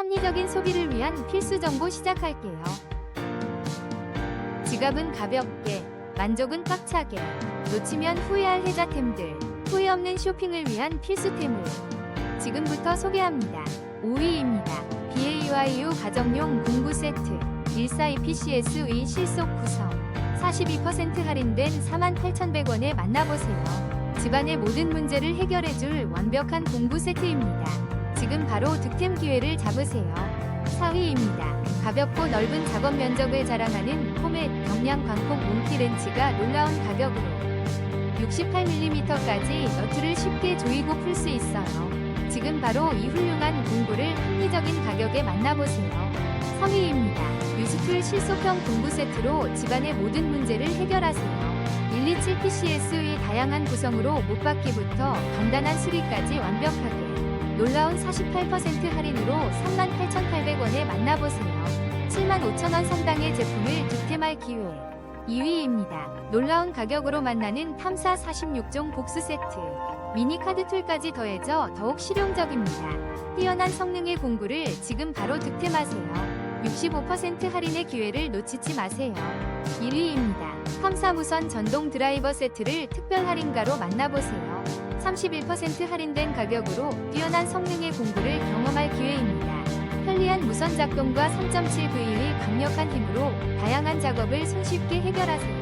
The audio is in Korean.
합리적인 소비를 위한 필수 정보 시작할게요. 지갑은 가볍게, 만족은 꽉차게, 놓치면 후회할 혜자템들, 후회 없는 쇼핑을 위한 필수템을 지금부터 소개합니다. 5위입니다. BAUIU 가정용 공구 세트 14EPCS의 실속 구성 42% 할인된 48,100원에 만나보세요. 집안의 모든 문제를 해결해줄 완벽한 공구 세트입니다. 지금 바로 득템 기회를 잡으세요. 4위입니다. 가볍고 넓은 작업 면적을 자랑하는 포맷 경량 광폭 몽키 렌치가 놀라운 가격으로 68mm까지 너트를 쉽게 조이고 풀 수 있어요. 지금 바로 이 훌륭한 공구를 합리적인 가격에 만나보세요. 3위입니다. 유스툴 실속형 공구 세트로 집안의 모든 문제를 해결하세요. 127PCS의 다양한 구성으로 못 받기부터 간단한 수리까지 완벽하게 놀라운 48% 할인으로 38,800원에 만나보세요. 75,000원 상당의 제품을 득템할 기회. 2위입니다. 놀라운 가격으로 만나는 탐사 46종 복수 세트. 미니 카드 툴까지 더해져 더욱 실용적입니다. 뛰어난 성능의 공구를 지금 바로 득템하세요. 65% 할인의 기회를 놓치지 마세요. 1위입니다. 탐사 무선 전동 드라이버 세트를 특별 할인가로 만나보세요. 31% 할인된 가격으로 뛰어난 성능의 공구를 경험할 기회입니다. 편리한 무선 작동과 3.7V의 강력한 힘으로 다양한 작업을 손쉽게 해결하세요.